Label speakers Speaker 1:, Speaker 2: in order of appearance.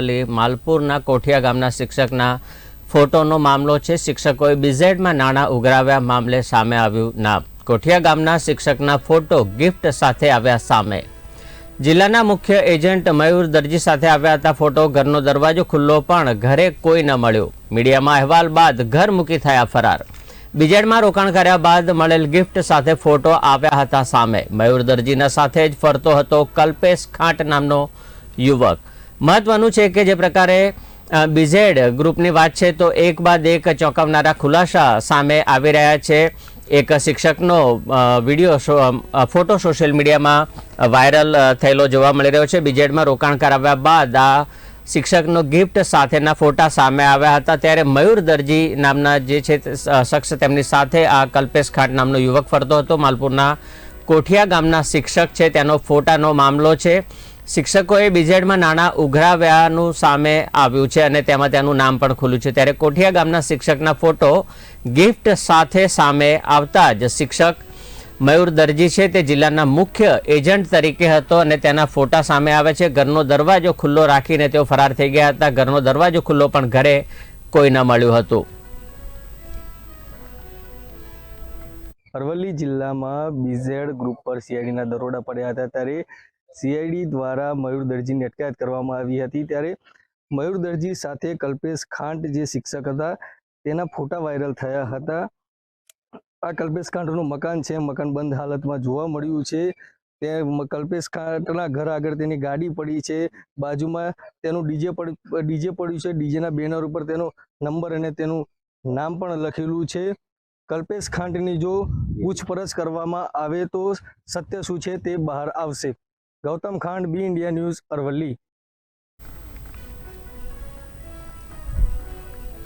Speaker 1: અરવલ્લી માલપુરના કોઠિયા ગામના શિક્ષકના ફોટોનો મામલો છે. શિક્ષકોએ બીઝેડમાં નાણાં ઉઘરાવ્યા. મામલે સામે આવ્યું નામ. કોઠિયા ગામના શિક્ષકના ફોટો ગિફ્ટ સાથે આવ્યા સામે. જિલ્લાના મુખ્ય એજન્ટ મયુર દરજી સાથે આવ્યા હતા ફોટો. ઘરનો દરવાજો ખુલ્લો પણ ઘરે કોઈ ન મળ્યું. મીડિયામાં અહેવાલ બાદ ઘર મૂકી થયા ફરાર. બીજેડમાં રોકાણ કર્યા બાદ મળેલ ગિફ્ટ સાથે ફોટો આવ્યા હતા સામે. મયુર દરજીના સાથે જ ફરતો હતો કલ્પેશ ખાંટ નામનો યુવક. મહત્વનું છે કે જે પ્રકારે બીઝેડ ગ્રુપની વાત છે, તો એક બાદ એક ચોંકાવનારા ખુલાસા સામે આવી રહ્યા છે. એક શિક્ષકનો વીડિયો ફોટો સોશિયલ મીડિયામાં વાયરલ થયેલો જોવા મળી રહ્યો છે. બીજેડમાં રોકાણ કરાવ્યા બાદ આ શિક્ષકનો ગિફ્ટ સાથેના ફોટા સામે આવ્યા હતા. ત્યારે મયુર દરજી નામના જે છે શખ્સ તેમની સાથે આ કલ્પેશ ખાટ નામનો યુવક ફરતો હતો. માલપુરના કોઠિયા ગામના શિક્ષક છે. તેનો ફોટાનો મામલો છે. શિક્ષકોએ બીજેડમાં નાણાં ઉઘરાવ્યાનું સામે આવ્યું છે અને તેમાં તેનું નામ પણ ખુલ્યું છે. ત્યારે કોઠિયા ગામના શિક્ષકના ફોટો ગિફ્ટ સાથે સામે આવતા જ શિક્ષક મયુર દરજી છે. તે જિલ્લાના મુખ્ય એજન્ટ તરીકે હતો અને તેના ફોટા સામે આવે છે. ઘરનો દરવાજો ખુલ્લો રાખીને તેઓ ફરાર થઈ ગયા હતા. ઘરનો દરવાજો ખુલ્લો પણ ઘરે કોઈ ન મળ્યું હતું.
Speaker 2: અરવલ્લી જિલ્લામાં બીઝેડ ગ્રુપ પર સીઆઈડીના દરોડા પડ્યા હતા. ત્યારે સીઆઈડી દ્વારા મયુર દરજીની અટકાયત કરવામાં આવી હતી. ત્યારે મયુર દરજી સાથે કલ્પેશ ખાંટ જે શિક્ષક હતા, તેના ફોટા વાયરલ થયા હતા. આ કલ્પેશ ખાંટનું મકાન છે. મકાન બંધ હાલતમાં જોવા મળ્યું છે. તે કલ્પેશ ખાંટના ઘર આગળ તેની ગાડી પડી છે. બાજુમાં તેનું ડીજે પડ્યું ડીજે પડ્યું છે. ડીજેના બેનર ઉપર તેનો નંબર અને તેનું નામ પણ લખેલું છે. કલ્પેશ ખાંટની જો પૂછપરછ કરવામાં આવે તો સત્ય શું છે તે બહાર આવશે. ગૌતમ ખાંડ બી ઇન્ડિયા ન્યૂઝ અરવલ્લી.